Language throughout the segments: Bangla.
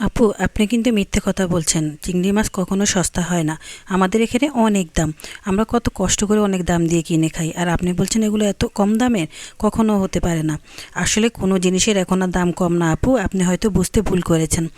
আপু, আপনি কিন্তু মিথ্যে কথা বলছেন। চিংড়ি মাছ কখনো সস্তা হয় না। আমাদের এখানে অনেক দাম। আমরা কত কষ্ট করে অনেক দাম দিয়ে কিনে খাই। আর আপনি বলছেন এগুলো এত কম দামের? কখনো হতে পারে না। আসলে কোনো জিনিসের এখন আর দাম কম না আপু। আপনি হয়তো বুঝতে ভুল করেছেন।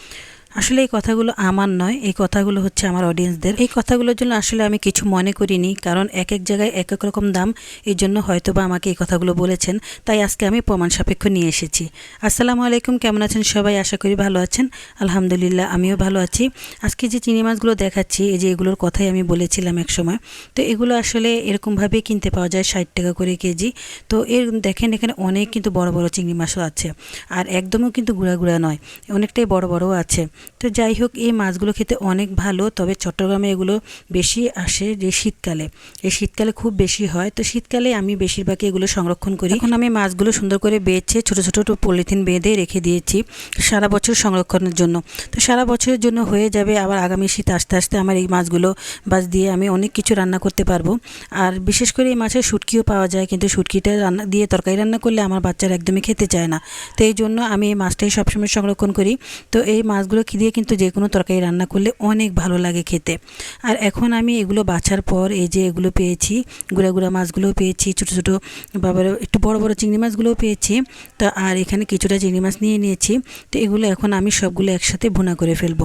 আসলে এই কথাগুলো আমার নয়, এই কথাগুলো হচ্ছে আমার অডিয়েন্সদের এই কথাগুলোর জন্য আসলে আমি কিছু মনে করিনি, কারণ এক এক জায়গায় এক এক রকম দাম, এই জন্য হয়তো বা আমাকে এই কথাগুলো বলেছেন, তাই আজকে আমি প্রমাণ সাপেক্ষ নিয়ে এসেছি। আসসালামু আলাইকুম, কেমন আছেন সবাই? আশা করি ভালো আছেন। আলহামদুলিল্লাহ, আমিও ভালো আছি। আজকে যে চিংড়ি মাছগুলো দেখাচ্ছি, এই যে এগুলোর কথাই আমি বলেছিলাম এক সময়, তো এগুলো আসলে এরকমভাবে কিনতে পাওয়া যায় ষাট টাকা করে কেজি। তো এর দেখেন, এখানে অনেক কিন্তু বড় বড় চিংড়ি মাছও আছে, আর একদমও কিন্তু গুঁড়া গুঁড়া নয়, অনেকটাই বড় বড়ও আছে। তো যাই হোক, এই মাছগুলো খেতে অনেক ভালো, তবে চট্টগ্রামে এগুলো বেশি আসে যে শীতকালে। এই শীতকালে খুব বেশি হয়, তো শীতকালে আমি বেশিরভাগই এগুলো সংরক্ষণ করি। এখন আমি মাছগুলো সুন্দর করে বেছে ছোট ছোট পলিথিন বেঁধে রেখে দিয়েছি সারা বছর সংরক্ষণের জন্য। তো সারা বছরের জন্য হয়ে যাবে, আবার আগামী শীত আসতে আসতে আমার এই মাছগুলো বাস দিয়ে আমি অনেক কিছু রান্না করতে পারব। আর বিশেষ করে এই মাছের শুটকিও পাওয়া যায়, কিন্তু শুটকিটা রান্না দিয়ে তরকারি রান্না করলে আমার বাচ্চারা একদমই খেতে চায় না। তো এই জন্য আমি এই মাছটাই সবসময় সংরক্ষণ করি। তো এই মাছগুলো কি দিয়ে কিন্তু যে কোনো তরকারি রান্না করলে অনেক ভালো লাগে খেতে। আর এখন আমি এগুলো বাছার পর এই যে এগুলো পেয়েছি, গুঁড়া গুঁড়া মাছগুলোও পেয়েছি, ছোটো ছোটো বাবার একটু বড় বড় চিংড়ি মাছগুলোও পেয়েছি। তো আর এখানে কিছুটা চিংড়ি মাছ নিয়ে নিয়েছি। তো এগুলো এখন আমি সবগুলো একসাথে ভুনা করে ফেলব।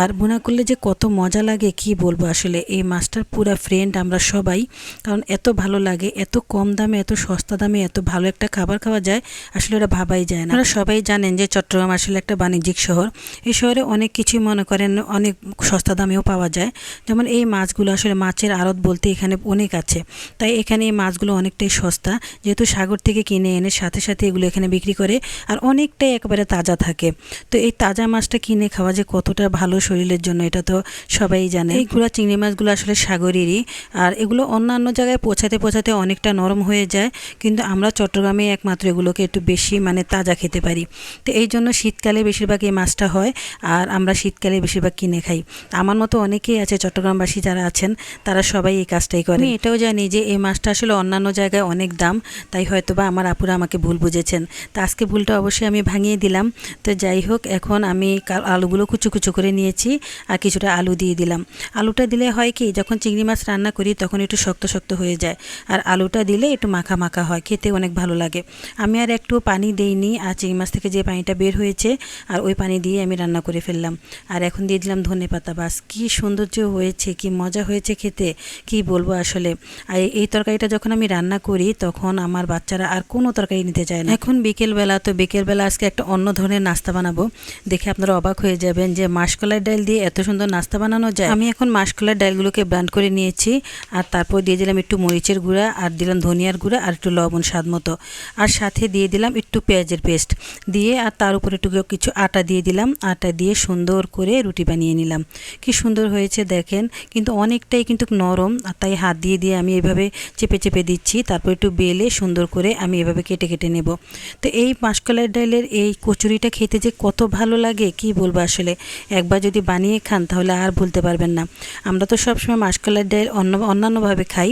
আর ভুনা করলে যে কত মজা লাগে কি বলব আসলে? এই মাছটার পুরা ফ্রেন্ড আমরা সবাই। কারণ এত ভালো লাগে, এত কম দামে, এত সস্তা দামে, এত ভালো একটা খাবার খাওয়া যায়, আসলে ওরা ভাবাই যায় না। আপনারা সবাই জানেন যে চট্টগ্রাম আসলে একটা বাণিজ্যিক শহর। এই শহরে অনেক কিছুই মনে করেন, অনেক সস্তা দামেও পাওয়া যায়। যেমন এই মাছগুলো আসলে মাছের আড়ত বলতে এখানে অনেক আছে। তাই এখানে এই মাছগুলো অনেকটাই সস্তা। যেহেতু সাগর থেকে কিনে এনে সাথে সাথে এগুলো এখানে বিক্রি করে আর অনেকটাই একেবারে তাজা থাকে। তো এই তাজা মাছটা কিনে খাওয়া যে কতটা ভালো শরীরের জন্য এটা তো সবাই জানে। এই চিংড়ি মাছগুলো আসলে সাগরেরই আর এগুলো অন্যান্য জায়গায় পৌঁছাতে পৌঁছাতে অনেকটা নরম হয়ে যায়। কিন্তু আমরা চট্টগ্রামে একমাত্র এগুলোকে একটু বেশি মানে তাজা খেতে পারি। তো এই জন্য শীতকালে বেশিরভাগ এই মাছটা হয়। আর আমরা শীতকালে বেশিরভাগ কিনে খাই। আমার মতো অনেকেই আছে, চট্টগ্রামবাসী যারা আছেন, তারা সবাই এই কাজটাই করে। আমি এটাও জানি যে এই মাছটা আসলে অন্যান্য জায়গায় অনেক দাম, তাই হয়তো বা আমার আপুরা আমাকে ভুল বুঝেছেন। তো আজকে ভুলটা অবশ্যই আমি ভাঙিয়ে দিলাম। তো যাই হোক, এখন আমি আলুগুলো কুচু কুচু করে নিয়েছি আর কিছুটা আলু দিয়ে দিলাম। আলুটা দিলে হয় কি, যখন চিংড়ি মাছ রান্না করি তখন একটু শক্ত শক্ত হয়ে যায়। আর আলুটা দিলে একটু মাখা মাখা হয়, খেতে অনেক ভালো লাগে। আমি আর একটু পানি দেইনি, আর চিংড়ি মাছ থেকে যে পানিটা বের হয়েছে, আর ওই পানি দিয়ে আমি রান্না করে ফেললাম। আর এখন দিয়ে দিলাম ধনে পাতা, বাস। কী সৌন্দর্য হয়েছে, কি মজা হয়েছে খেতে, কি বলব আসলে। আর এই তরকারিটা যখন আমি রান্না করি, তখন আমার বাচ্চারা আর কোনো তরকারি নিতে চায় না। এখন বিকেলবেলা, তো বিকেলবেলা আজকে একটা অন্য ধরনের নাস্তা বানাবো। দেখে আপনারা অবাক হয়ে যাবেন যে মাসকলার ডাল দিয়ে এত সুন্দর নাস্তা বানানো যায়। আমি এখন মাসকলার ডালগুলোকে ব্রান্ড করে নিয়েছি, আর তারপর দিয়ে দিলাম একটু মরিচের গুঁড়া, আর দিলাম ধনিয়ার গুঁড়া, আর একটু লবণ স্বাদ মতো। আর সাথে দিয়ে দিলাম একটু পেঁয়াজের পেস্ট। দিয়ে আর তার উপরে একটু কিছু আটা দিয়ে দিলাম। আটা দিয়ে সুন্দর করে রুটি বানিয়ে নিলাম। কি সুন্দর হয়েছে দেখেন, কিন্তু অনেকটাই কিন্তু নরম, আর তাই হাত দিয়ে দিয়ে আমি এভাবে চেপে চেপে দিচ্ছি, তারপর একটু বেলে সুন্দর করে আমি এভাবে কেটে কেটে নেব। তো এই মাসকলার ডালের এই কচুরিটা খেতে যে কত ভালো লাগে, কি বলব আসলে? একবার যদি বানিয়ে খান তাহলে আর ভুলতে পারবেন না। আমরা তো সবসময় মাসকলার ডাল অন্য, অন্যান্যভাবে খাই।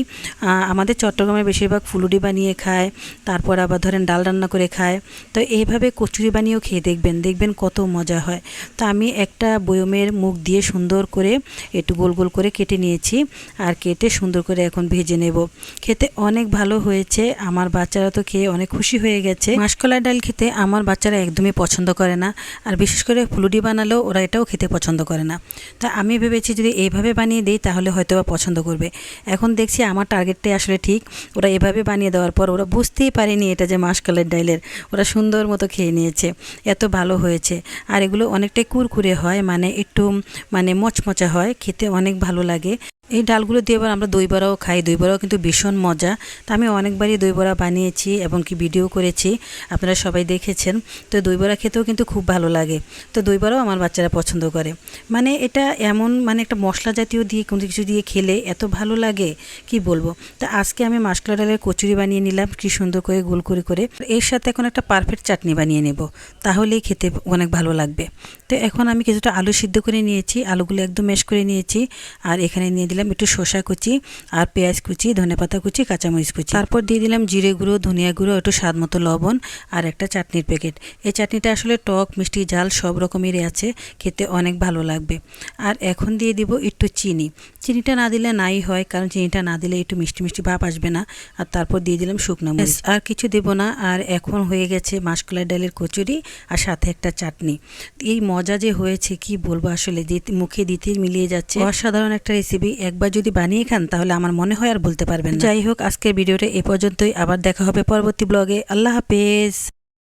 আমাদের চট্টগ্রামে বেশিরভাগ ফুলুরি বানিয়ে খায়, তারপর আবার ধরেন ডাল রান্না করে খায়। তো এইভাবে কচুরি বানিয়েও খেয়ে দেখবেন দেখবেন কত মজা হয়। তো আমি একটা বয়মের মুখ দিয়ে সুন্দর করে একটু গোল গোল করে কেটে নিয়েছি আর কেটে সুন্দর করে এখন ভেজে নেব। খেতে অনেক ভালো হয়েছে। আমার বাচ্চারা তো খেয়ে অনেক খুশি হয়ে গেছে। মাসকলার ডাল খেতে আমার বাচ্চারা একদমই পছন্দ করে না। আর বিশেষ করে ফুলুডি বানালেও ওরা এটাও খেতে পছন্দ করে না। তা আমি ভেবেছি যদি এইভাবে বানিয়ে দিই তাহলে হয়তো বা পছন্দ করবে। এখন দেখছি আমার টার্গেটটাই আসলে ঠিক। ওরা এভাবে বানিয়ে দেওয়ার পর ওরা বুঝতেই পারেনি এটা যে মাসকলার ডাইলের ওরা সুন্দর মতো খেয়ে নিয়েছে। এত ভালো হয়েছে। আর এগুলো অনেকটাই কুরকুরে হয় মানে একটু মানে মচমচা হয় খেতে অনেক ভালো লাগে। এই ডালগুলো দিয়ে এবার আমরা দই বড়াও খাই। দই বড়াও কিন্তু ভীষণ মজা। তা আমি অনেকবারই দই বড়া বানিয়েছি এবং কি ভিডিও করেছি, আপনারা সবাই দেখেছেন। তো দই বড়া খেতেও কিন্তু খুব ভালো লাগে। তো দই বড়াও আমার বাচ্চারা পছন্দ করে। মানে এটা এমন মানে একটা মশলা জাতীয় দিয়ে কোনো কিছু দিয়ে খেলে এত ভালো লাগে, কি বলব? তা আজকে আমি মাসকলা ডালের কচুরি বানিয়ে নিলাম, কি সুন্দর করে গোল করে করে। এর সাথে এখন একটা পারফেক্ট চাটনি বানিয়ে নেব, তাহলেই খেতে অনেক ভালো লাগবে। তো এখন আমি কিছুটা আলু সিদ্ধ করে নিয়েছি, আলুগুলো একদম মেশ করে নিয়েছি, আর এখানে নিয়ে দিলাম একটু শসা কুচি আর পেঁয়াজ কুচি ধনেপাতা কুচি কাঁচামরিচ কুচি। তারপর দিয়ে দিলাম জিরে গুঁড়ো ধনিয়া গুঁড়ো একটু স্বাদ মতো লবণ আর একটা চাটনির প্যাকেট এই চাটনিটা আসলে টক মিষ্টি ঝাল সব রকমেরই আছে খেতে অনেক ভালো লাগবে। আর এখন দিয়ে দিব একটু চিনি। চিনিটা না দিলে নাই হয় কারণ চিনিটা না দিলে একটু মিষ্টি মিষ্টি ভাব আসবে না। আর তারপর দিয়ে দিলাম শুকনো মরিচ। আর কিছু দেব না আর এখন হয়ে গেছে মাসকলাই ডালের কচুরি আর সাথে একটা চাটনি। এই মজা যে হয়েছে কি বলব আসলে যে মুখে দিতে মিলিয়ে যাচ্ছে। অসাধারণ একটা রেসিপি একবার যদি বানিয়ে খান, তাহলে আমার মনে হয় আর বলতে পারবেন যাই হোক, আজকের ভিডিওটা এ পর্যন্তই। আবার দেখা হবে পরবর্তী ব্লগে। আল্লাহ হাফেজ।